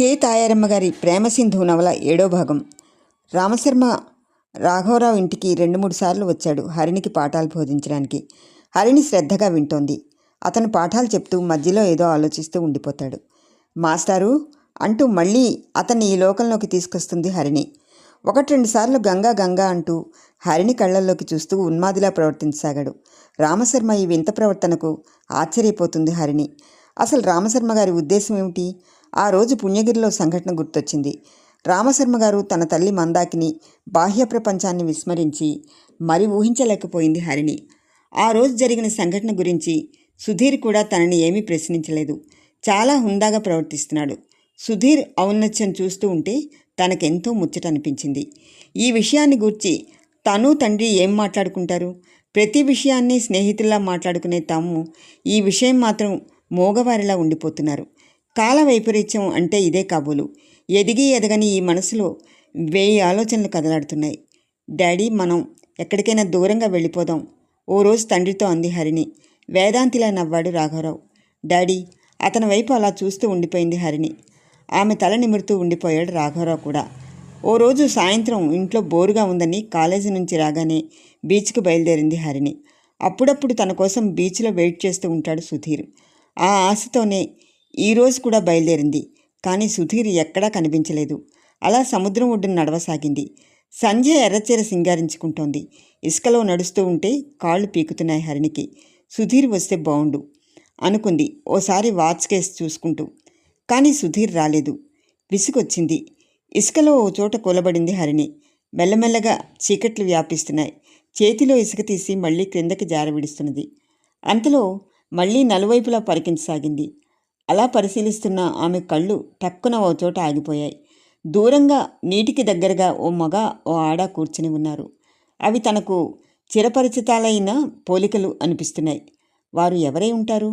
K. Tayaramma గారి ప్రేమసింధు నవల ఏడో భాగం. రామశర్మ రాఘవరావు ఇంటికి రెండు మూడు సార్లు వచ్చాడు హరిణికి పాఠాలు బోధించడానికి. హరిణి శ్రద్ధగా వింటోంది. అతను పాఠాలు చెప్తూ మధ్యలో ఏదో ఆలోచిస్తూ ఉండిపోతాడు. మాస్టారు! అంటూ మళ్ళీ అతన్ని ఈ లోకంలోకి తీసుకొస్తుంది హరిణి. ఒకటి రెండు సార్లు గంగా గంగా అంటూ హరిణి కళ్ళల్లోకి చూస్తూ ఉన్మాదిలా ప్రవర్తించసాగాడు. రామశర్మ ఈ వింత ప్రవర్తనకు ఆశ్చర్యపోతుంది హరిణి. అసలు రామశర్మ గారి ఉద్దేశం ఏమిటి? ఆ రోజు పుణ్యగిరిలో సంఘటన గుర్తొచ్చింది. రామశర్మ గారు తన తల్లి మందాకిని బాహ్య ప్రపంచాన్ని విస్మరించి మరి ఊహించలేకపోయింది హరిణి ఆ రోజు జరిగిన సంఘటన గురించి సుధీర్ కూడా తనని ఏమీ ప్రశ్నించలేదు. చాలా హుందాగా ప్రవర్తిస్తున్నాడు. సుధీర్ ఔన్నత్యం చూస్తూ ఉంటే తనకెంతో ముచ్చట అనిపించింది ఈ విషయాన్ని గూర్చి తను తండ్రి ఏం మాట్లాడుకుంటారు? ప్రతి విషయాన్ని స్నేహితుల్లా మాట్లాడుకునే తాము ఈ విషయం మాత్రం మోగవారిలా ఉండిపోతున్నారు. కాల వైపరీత్యం అంటే ఇదే కాబోలు. ఎదిగి ఎదగని ఈ మనసులో వేయి ఆలోచనలు కదలాడుతున్నాయి. డాడీ మనం ఎక్కడికైనా దూరంగా వెళ్ళిపోదాం. ఓ రోజు తండ్రితో అంది హరిణి. వేదాంతిలా నవ్వాడు రాఘవరావు. డాడీ అతని వైపు అలా చూస్తూ ఉండిపోయింది హరిణి. ఆమె తల నిమురుతూ ఉండిపోయాడు రాఘవరావు కూడా. ఓ రోజు సాయంత్రం ఇంట్లో బోరుగా ఉందని కాలేజీ నుంచి రాగానే బీచ్కు బయలుదేరింది హరిణి. అప్పుడప్పుడు తన కోసం బీచ్లో వెయిట్ చేస్తూ ఉంటాడు సుధీర్. ఆ ఆశతోనే ఈరోజు కూడా బయలుదేరింది. కానీ సుధీర్ ఎక్కడా కనిపించలేదు. అలా సముద్రం ఒడ్డున నడవసాగింది. సంధ్య ఎర్రచీర సింగారించుకుంటోంది. ఇసుకలో నడుస్తూ ఉంటే కాళ్ళు పీకుతున్నాయి హరిణికి. సుధీర్ వస్తే బావుండు అనుకుంది. ఓసారి వాచ్ కేసు చూసుకుంటూ. కానీ సుధీర్ రాలేదు. విసుగొచ్చింది. ఇసుకలో ఓ చోట కూలబడింది హరిణి. మెల్లమెల్లగా చీకట్లు వ్యాపిస్తున్నాయి. చేతిలో ఇసుక తీసి మళ్ళీ క్రిందకి జారవిడుస్తున్నది. అంతలో మళ్ళీ నలువైపులా పరికించసాగింది. అలా పరిశీలిస్తున్న ఆమె కళ్ళు టక్కున ఓ చోట ఆగిపోయాయి. దూరంగా నీటికి దగ్గరగా ఓ మగ ఓ ఆడ కూర్చుని ఉన్నారు. అవి తనకు చిరపరిచితాలైన పోలికలు అనిపిస్తున్నాయి. వారు ఎవరై ఉంటారు?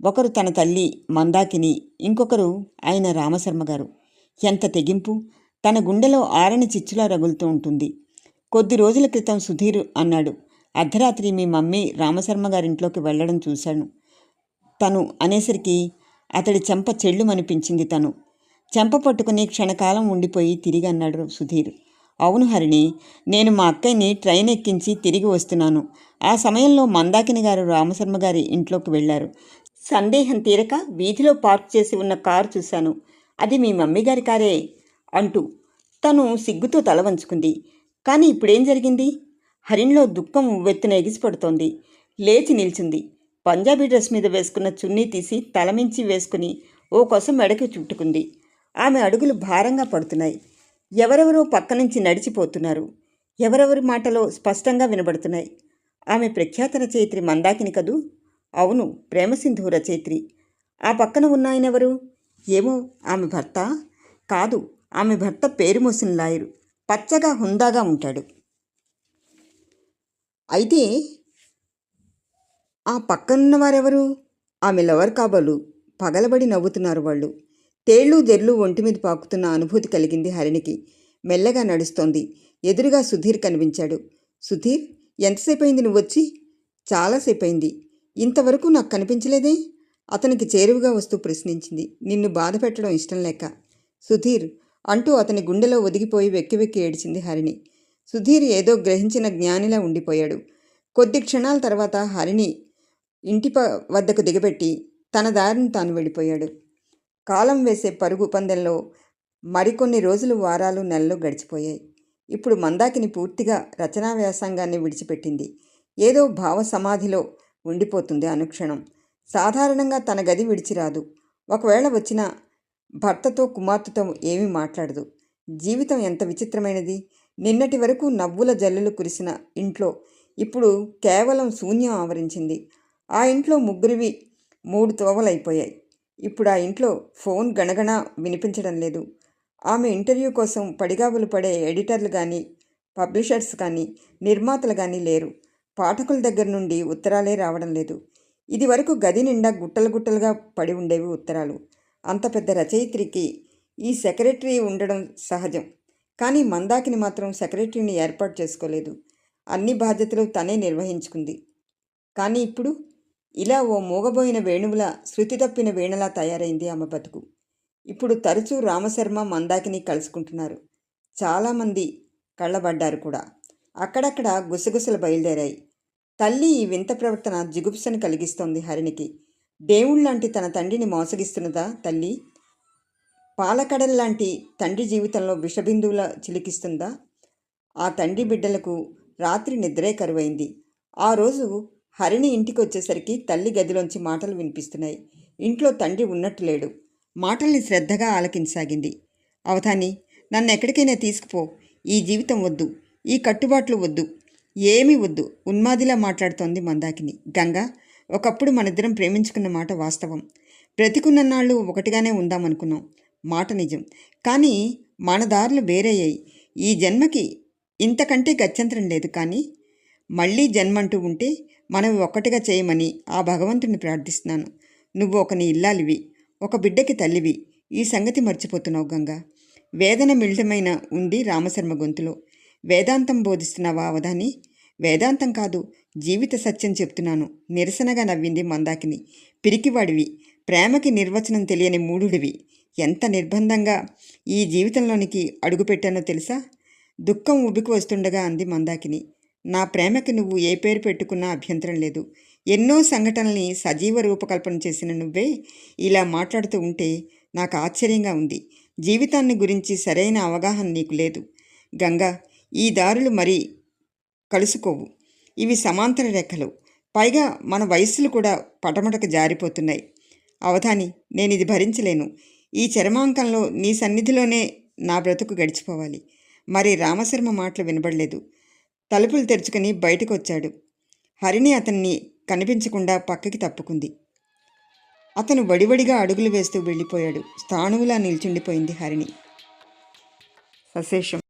ఒకరు తన తల్లి మందాకిని ఇంకొకరు ఆయన రామశర్మ గారు. ఎంత తెగింపు! తన గుండెలో ఆరని చిచ్చులా రగులుతూ ఉంటుంది. కొద్ది రోజుల క్రితం సుధీర్ అన్నాడు అర్ధరాత్రి మీ మమ్మీ రామశర్మ గారింట్లోకి వెళ్ళడం చూశాను. తను అనేసరికి అతడి చెంప చెళ్ళుమనిపించింది తను. చెంప పట్టుకుని క్షణకాలం ఉండిపోయి తిరిగి అన్నాడు సుధీర్. అవును హరిణి నేను మా అక్కయ్యని ట్రైన్ ఎక్కించి తిరిగి వస్తున్నాను. ఆ సమయంలో మందాకిని గారు రామశర్మ గారి ఇంట్లోకి వెళ్ళారు. సందేహం తీరక వీధిలో పార్క్ చేసి ఉన్న కారు చూశాను. అది మీ మమ్మీ గారి కారే అంటూ తను సిగ్గుతో తల వంచుకుంది. కానీ ఇప్పుడేం జరిగింది? హరిణిలో దుఃఖం ఉవ్వెత్తున ఎగిసిపడుతోంది. లేచి నిల్చుంది. పంజాబీ డ్రెస్ మీద వేసుకున్న చున్నీ తీసి తలమించి వేసుకుని ఓ కోసం మెడకి చుట్టుకుంది. ఆమె అడుగులు భారంగా పడుతున్నాయి. ఎవరెవరో పక్క నుంచి నడిచిపోతున్నారు. ఎవరెవరి మాటలో స్పష్టంగా వినబడుతున్నాయి. ఆమె ప్రఖ్యాత రచయిత్రి మందాకిని కదూ? అవును ప్రేమసింధు రచయిత్రి. ఆ పక్కన ఉన్న ఆయన ఎవరు? ఏమో ఆమె భర్త? కాదు ఆమె భర్త పేరు మోసిన లాయరు. పచ్చగా హుందాగా ఉంటాడు. అయితే ఆ పక్కనున్న వారెవరు? ఆమె లవర్ కాబోలు. పగలబడి నవ్వుతున్నారు వాళ్ళు. తేళ్ళు జెర్లు ఒంటి మీద పాకుతున్న అనుభూతి కలిగింది హరిణికి. మెల్లగా నడుస్తోంది. ఎదురుగా సుధీర్ కనిపించాడు. సుధీర్ ఎంతసేపు అయింది నువ్వొచ్చి? చాలాసేపు అయింది ఇంతవరకు నాకు కనిపించలేదే? అతనికి చేరువుగా వస్తూ ప్రశ్నించింది. నిన్ను బాధ పెట్టడం ఇష్టం లేక. సుధీర్ అంటూ అతని గుండెలో ఒదిగిపోయి వెక్కి వెక్కి ఏడిచింది హరిణి. సుధీర్ ఏదో గ్రహించిన జ్ఞానిలా ఉండిపోయాడు. కొద్ది క్షణాల తర్వాత హరిణి ఇంటి ప వద్దకు దిగబెట్టి తన దారిని తాను వెళ్ళిపోయాడు. కాలం వేసే పరుగు పందెంలో మరికొన్ని రోజులు వారాలు నెలలు గడిచిపోయాయి. ఇప్పుడు మందాకిని పూర్తిగా రచనా వ్యాసంగాన్ని విడిచిపెట్టింది. ఏదో భావ సమాధిలో ఉండిపోతుంది అనుక్షణం. సాధారణంగా తన గది విడిచిరాదు. ఒకవేళ వచ్చిన భర్తతో కుమార్తెతో ఏమీ మాట్లాడదు. జీవితం ఎంత విచిత్రమైనది. నిన్నటి వరకు నవ్వుల జల్లులు కురిసిన ఇంట్లో ఇప్పుడు కేవలం శూన్యం ఆవరించింది. ఆ ఇంట్లో ముగ్గురివి మూడు తోవలైపోయాయి. ఇప్పుడు ఆ ఇంట్లో ఫోన్ గణగణ వినిపించడం లేదు. ఆమె ఇంటర్వ్యూ కోసం పడిగాబులు పడే ఎడిటర్లు కానీ పబ్లిషర్స్ కానీ నిర్మాతలు కానీ లేరు. పాఠకుల దగ్గర నుండి ఉత్తరాలే రావడం లేదు. ఇది వరకు గది నిండా గుట్టలు గుట్టలుగా పడి ఉండేవి ఉత్తరాలు. అంత పెద్ద రచయిత్రికి ఈ సెక్రటరీ ఉండడం సహజం. కానీ మందాకిని మాత్రం సెక్రటరీని ఏర్పాటు చేసుకోలేదు. అన్ని బాధ్యతలు తనే నిర్వహించుకుంది. కానీ ఇప్పుడు ఇలా ఓ మూగబోయిన వేణువుల శృతి తప్పిన వీణలా తయారైంది ఆమె బతుకు. ఇప్పుడు తరచూ రామశర్మ మందాకిని కలుసుకుంటున్నారు. చాలామంది కళ్ళబడ్డారు కూడా. అక్కడక్కడ గుసగుసలు బయలుదేరాయి. తల్లి ఈ వింత ప్రవర్తన జిగుప్సను కలిగిస్తోంది హరిణికి దేవుళ్ళంటి తన తండ్రిని మోసగిస్తున్నదా తల్లి? పాలకడల్లాంటి తండ్రి జీవితంలో విషబిందువుల చిలికిస్తుందా? ఆ తండ్రి బిడ్డలకు రాత్రి నిద్రే కరువైంది. ఆ రోజు హరిణి ఇంటికి వచ్చేసరికి తల్లి గదిలోంచి మాటలు వినిపిస్తున్నాయి. ఇంట్లో తండ్రి ఉన్నట్టు లేడు. మాటల్ని శ్రద్ధగా ఆలకించసాగింది. అవధాని నన్ను ఎక్కడికైనా తీసుకుపో. ఈ జీవితం వద్దు. ఈ కట్టుబాట్లు వద్దు. ఏమీ వద్దు. ఉన్మాదిలా మాట్లాడుతోంది మందాకిని. గంగా ఒకప్పుడు మనిద్దరం ప్రేమించుకున్న మాట వాస్తవం. బ్రతికున్న నాళ్ళు ఒకటిగానే ఉందామనుకున్నాం. మాట నిజం. కానీ మన దారులు వేరయ్యాయి. ఈ జన్మకి ఇంతకంటే గత్యంతరం లేదు కానీ మళ్ళీ జన్మంటూ ఉంటే మనం ఒక్కటిగా చేయమని ఆ భగవంతుని ప్రార్థిస్తున్నాను. నువ్వు ఒకని ఇల్లాలివి ఒక బిడ్డకి తల్లివి. ఈ సంగతి మర్చిపోతున్నావు గంగా. వేదన మిళితమైన ఉంది రామశర్మ గొంతులో. వేదాంతం బోధిస్తున్నావా అవధాని? వేదాంతం కాదు జీవిత సత్యం చెప్తున్నాను. నిరసనగా నవ్వింది మందాకిని. పిరికివాడివి ప్రేమకి నిర్వచనం తెలియని మూఢుడివి. ఎంత నిర్బంధంగా ఈ జీవితంలోనికి అడుగుపెట్టానో తెలుసా? దుఃఖం ఉబికి వస్తుండగా అంది మందాకిని. నా ప్రేమకి నువ్వు ఏ పేరు పెట్టుకున్నా అభ్యంతరం లేదు. ఎన్నో సంఘటనల్ని సజీవ రూపకల్పన చేసిన నువ్వే ఇలా మాట్లాడుతూ ఉంటే నాకు ఆశ్చర్యంగా ఉంది. జీవితాన్ని గురించి సరైన అవగాహన నీకు లేదు. గంగా ఈ దారులు మరి కలుసుకోవు. ఇవి సమాంతర రేఖలు. పైగా మన వయస్సులు కూడా పటమటక జారిపోతున్నాయి. అవధాని నేను ఇది భరించలేను. ఈ చరమాంకంలో నీ సన్నిధిలోనే నా బ్రతుకు గడిచిపోవాలి. మరి రామశర్మ మాటలు వినబడలేదు. తలుపులు తెరుచుకుని బయటకు వచ్చాడు హరిణి అతన్ని కనిపించకుండా పక్కకి తప్పుకుంది. అతను వడివడిగా అడుగులు వేస్తూ వెళ్ళిపోయాడు. స్థాణువులా నిల్చుండిపోయింది హరిణి. సశేషం